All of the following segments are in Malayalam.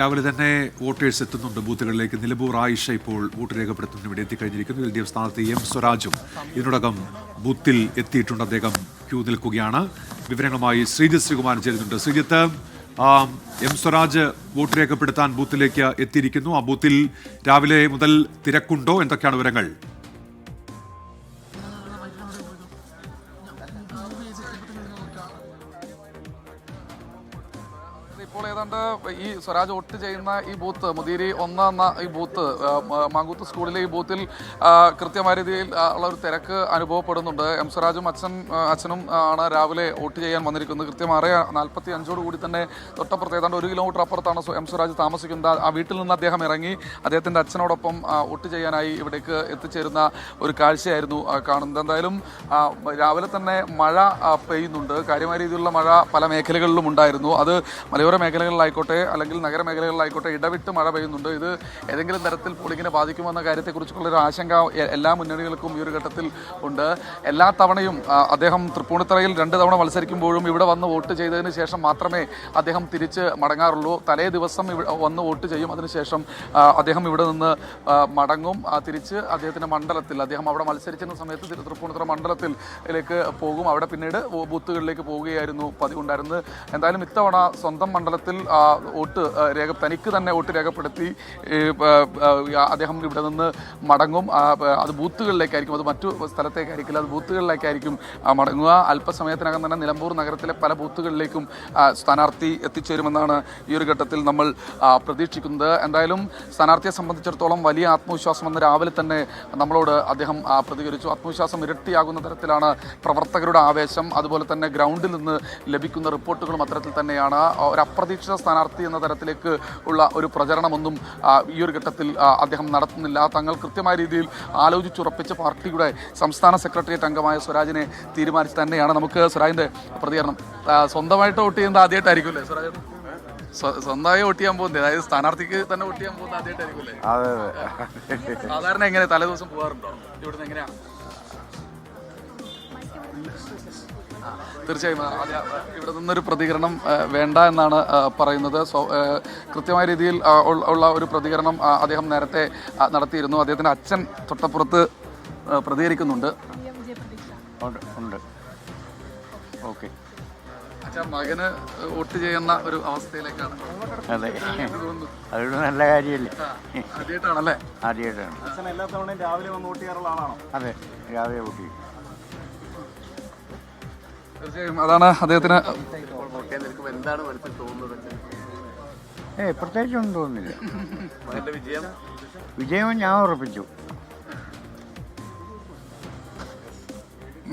രാവിലെ തന്നെ വോട്ടേഴ്സ് എത്തുന്നുണ്ട്. ബൂത്തുകളിലേക്ക് നിലമ്പൂർ ആയിഷ ഇപ്പോൾ വോട്ട് രേഖപ്പെടുത്തുന്നതിന് വേണ്ടി എത്തിക്കഴിഞ്ഞിരിക്കുന്നു. എൽ ഡി എഫ് സ്ഥാനാർത്ഥി എം സ്വരാജും ഇതിനോടകം ബൂത്തിൽ എത്തിയിട്ടുണ്ട്. അദ്ദേഹം ക്യൂ നിൽക്കുകയാണ്. വിവരങ്ങളുമായി ശ്രീജിത്ത് ശ്രീകുമാരൻ ചേരുന്നുണ്ട്. ശ്രീജിത്ത് എം സ്വരാജ് വോട്ട് രേഖപ്പെടുത്താൻ ബൂത്തിലേക്ക് എത്തിയിരിക്കുന്നു. ആ ബൂത്തിൽ രാവിലെ മുതൽ തിരക്കുണ്ടോ? എന്തൊക്കെയാണ് വിവരങ്ങൾ? ഇപ്പോൾ ഏതാണ്ട് ഈ സ്വരാജ് വോട്ട് ചെയ്യുന്ന ഈ ബൂത്ത് മുതിരി ഒന്ന് എന്ന ഈ ബൂത്ത് മാങ്കൂത്ത് സ്കൂളിലെ ഈ ബൂത്തിൽ കൃത്യമായ രീതിയിൽ ഉള്ള ഒരു തിരക്ക് അനുഭവപ്പെടുന്നുണ്ട്. എം സ്വരാജും അച്ഛൻ അച്ഛനും ആണ് രാവിലെ വോട്ട് ചെയ്യാൻ വന്നിരിക്കുന്നത്. കൃത്യം ആറ് നാൽപ്പത്തി അഞ്ചോട് കൂടി തന്നെ തൊട്ടപ്പുറത്ത് ഏതാണ്ട് ഒരു കിലോമീറ്റർ അപ്പുറത്താണ് എം സ്വരാജ് താമസിക്കുന്നത്. ആ വീട്ടിൽ നിന്ന് അദ്ദേഹം ഇറങ്ങി അദ്ദേഹത്തിന്റെ അച്ഛനോടൊപ്പം വോട്ട് ചെയ്യാനായി ഇവിടേക്ക് എത്തിച്ചേരുന്ന ഒരു കാഴ്ചയായിരുന്നു കാണുന്നത്. എന്തായാലും രാവിലെ തന്നെ മഴ പെയ്യുന്നുണ്ട്. കാര്യമായ രീതിയിലുള്ള മഴ പല മേഖലകളിലും ഉണ്ടായിരുന്നു. അത് മലയോര മേഖലകളിലായിക്കോട്ടെ അല്ലെങ്കിൽ നഗരമേഖലകളിലായിക്കോട്ടെ ഇടവിട്ട് മഴ പെയ്യുന്നുണ്ട്. ഇത് ഏതെങ്കിലും തരത്തിൽ പോളിങ്ങിനെ ബാധിക്കുമെന്ന കാര്യത്തെക്കുറിച്ചുള്ള ഒരു ആശങ്ക എല്ലാ മുന്നണികൾക്കും ഈ ഒരു ഘട്ടത്തിൽ ഉണ്ട്. എല്ലാ തവണയും അദ്ദേഹം തൃപ്പൂണിത്തറയിൽ രണ്ട് തവണ മത്സരിക്കുമ്പോഴും ഇവിടെ വന്ന് വോട്ട് ചെയ്തതിന് ശേഷം മാത്രമേ അദ്ദേഹം തിരിച്ച് മടങ്ങാറുള്ളൂ. തലേ ദിവസം വന്ന് വോട്ട് ചെയ്യും. അതിനുശേഷം അദ്ദേഹം ഇവിടെ നിന്ന് മടങ്ങും. തിരിച്ച് അദ്ദേഹത്തിന്റെ മണ്ഡലത്തിൽ അദ്ദേഹം അവിടെ മത്സരിച്ചിരുന്ന സമയത്ത് തൃപ്പൂണിത്തറ മണ്ഡലത്തിലേക്ക് പോകും. അവിടെ പിന്നീട് ബൂത്തുകളിലേക്ക് പോവുകയായിരുന്നു പതിവുണ്ടായിരുന്നത്. എന്തായാലും ഇത്തവണ സ്വന്തം മണ്ഡലത്തിൽ വോട്ട് രേഖ തനിക്ക് തന്നെ വോട്ട് രേഖപ്പെടുത്തി അദ്ദേഹം ഇവിടെ നിന്ന് മടങ്ങും. അത് ബൂത്തുകളിലേക്കായിരിക്കും അത് മറ്റു സ്ഥലത്തേക്കായിരിക്കില്ല അത് ബൂത്തുകളിലേക്കായിരിക്കും മടങ്ങുക. അല്പസമയത്തിനകം തന്നെ നിലമ്പൂർ നഗരത്തിലെ പല ബൂത്തുകളിലേക്കും സ്ഥാനാർത്ഥി എത്തിച്ചേരുമെന്നാണ് ഈ ഒരു ഘട്ടത്തിൽ നമ്മൾ പ്രതീക്ഷിക്കുന്നത്. എന്തായാലും സ്ഥാനാർത്ഥിയെ സംബന്ധിച്ചിടത്തോളം വലിയ ആത്മവിശ്വാസം എന്ന് രാവിലെ തന്നെ നമ്മളോട് അദ്ദേഹം പ്രതികരിച്ചു. ആത്മവിശ്വാസം ഇരട്ടിയാകുന്ന തരത്തിലാണ് പ്രവർത്തകരുടെ ആവേശം. അതുപോലെ തന്നെ ഗ്രൗണ്ടിൽ നിന്ന് ലഭിക്കുന്ന റിപ്പോർട്ടുകളും അത്തരത്തിൽ തന്നെയാണ്. ഒരപ്പർ ഒരു അപ്രതീക്ഷിത സ്ഥാനാർത്ഥി എന്ന തരത്തിലേക്ക് ഉള്ള ഒരു പ്രചരണമൊന്നും ഈ ഒരു ഘട്ടത്തിൽ അദ്ദേഹം നടത്തുന്നില്ല. തങ്ങൾ കൃത്യമായ രീതിയിൽ ആലോചിച്ചുറപ്പിച്ച പാർട്ടിയുടെ സംസ്ഥാന സെക്രട്ടേറിയറ്റ് അംഗമായ സ്വരാജിനെ തീരുമാനിച്ച് തന്നെയാണ് നമുക്ക് സ്വരാജിന്റെ പ്രതികരണം. സ്വന്തമായിട്ട് വോട്ട് ചെയ്യുന്നത് ആദ്യമായിട്ടായിരിക്കും അല്ലേ സ്വരാജ്? സ്വ- സ്വന്തമായി വോട്ട് ചെയ്യാൻ പോകുന്നത്. അതായത് സ്ഥാനാർത്ഥിക്ക് തന്നെ വോട്ട് ചെയ്യാൻ പോകുന്നത് ആദ്യമായിട്ടായിരിക്കും അല്ലേ? സാധാരണ എങ്ങനെ തലേദിവസം പോകാറുണ്ടോ ഇവിടുന്ന് എങ്ങനെയാ? ആ, തീർച്ചയായും ഇവിടെ നിന്നൊരു പ്രതികരണം വേണ്ട എന്നാണ് പറയുന്നത്. സോ കൃത്യമായ രീതിയിൽ ഉള്ള- ഒരു പ്രതികരണം അദ്ദേഹം നേരത്തെ നടത്തിയിരുന്നു. അദ്ദേഹത്തിന്റെ അച്ഛൻ തൊട്ടപ്പുറത്ത് പ്രതികരിക്കുന്നുണ്ട്. ഉണ്ട് ഉണ്ട്. ഓക്കെ. അച്ഛൻ മകന് വോട്ട് ചെയ്യുന്ന ഒരു അവസ്ഥയിലേക്കാണ്. അതെ. അതൊരു നല്ല കാര്യമല്ലേ? ആദ്യമായിട്ടാണല്ലേ? ആദ്യമായിട്ടാണ്. അച്ഛൻ എല്ലാ തവണയും രാവിലെ വന്ന് വോട്ട് ചെയ്യാറുള്ള ആളാണോ? അതെ രാവിലെ കൂട്ടി തീർച്ചയായും. അതാണ് അദ്ദേഹത്തിന് ഏ പ്രത്യേകിച്ചൊന്നും തോന്നുന്നില്ല. വിജയം? ഞാൻ ഉറപ്പിച്ചു.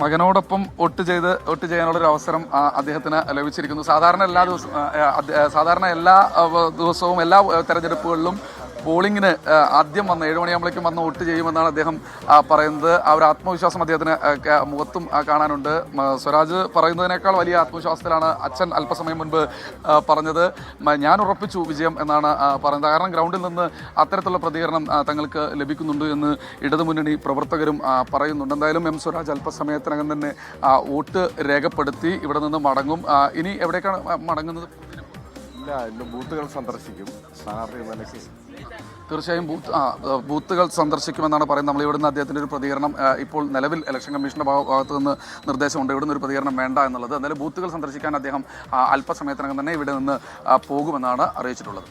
മകനോടൊപ്പം ഒട്ട് ചെയ്ത് വോട്ട് ചെയ്യാനുള്ള ഒരു അവസരം അദ്ദേഹത്തിന് ലഭിച്ചിരിക്കുന്നു. സാധാരണ എല്ലാ ദിവസവും സാധാരണ എല്ലാ ദിവസവും എല്ലാ തെരഞ്ഞെടുപ്പുകളിലും പോളിംഗിന് ആദ്യം വന്ന് ഏഴ് മണിയാകുമ്പോഴേക്കും വന്ന് വോട്ട് ചെയ്യുമെന്നാണ് അദ്ദേഹം പറയുന്നത്. ആ ഒരു ആത്മവിശ്വാസം അദ്ദേഹത്തിന് മുഖത്തും കാണാനുണ്ട്. സ്വരാജ് പറയുന്നതിനേക്കാൾ വലിയ ആത്മവിശ്വാസത്തിലാണ് അച്ഛൻ അല്പസമയം മുൻപ് പറഞ്ഞത്. ഞാൻ ഉറപ്പിച്ചു വിജയം എന്നാണ് പറയുന്നത്. കാരണം ഗ്രൗണ്ടിൽ നിന്ന് അത്തരത്തിലുള്ള പ്രതികരണം തങ്ങൾക്ക് ലഭിക്കുന്നുണ്ട് എന്ന് ഇടതുമുന്നണി പ്രവർത്തകരും പറയുന്നുണ്ട്. എന്തായാലും എം സ്വരാജ് അല്പസമയത്തിനകം തന്നെ വോട്ട് രേഖപ്പെടുത്തി ഇവിടെ നിന്ന് മടങ്ങും. ഇനി എവിടേക്കാണ് മടങ്ങുന്നത്? ഇല്ല ഇന്ന് ബൂത്തുകൾ സന്ദർശിക്കും. സ്ഥാനാർത്ഥി നിലയ്ക്ക് തീർച്ചയായും ബൂത്ത് ബൂത്തുകൾ സന്ദർശിക്കുമെന്നാണ് പറയുന്നത്. നമ്മൾ ഇവിടുന്ന് അദ്ദേഹത്തിന്റെ ഒരു പ്രതികരണം ഇപ്പോൾ നിലവിൽ ഇലക്ഷൻ കമ്മീഷന്റെ ഭാഗത്തു നിന്ന് നിർദ്ദേശമുണ്ട്. ഇവിടുന്ന് ഒരു പ്രതികരണം വേണ്ട എന്നുള്ളത്. എന്തായാലും ബൂത്തുകൾ സന്ദർശിക്കാൻ അദ്ദേഹം അല്പസമയത്തിനകം തന്നെ ഇവിടെ നിന്ന് പോകുമെന്നാണ് അറിയിച്ചിട്ടുള്ളത്.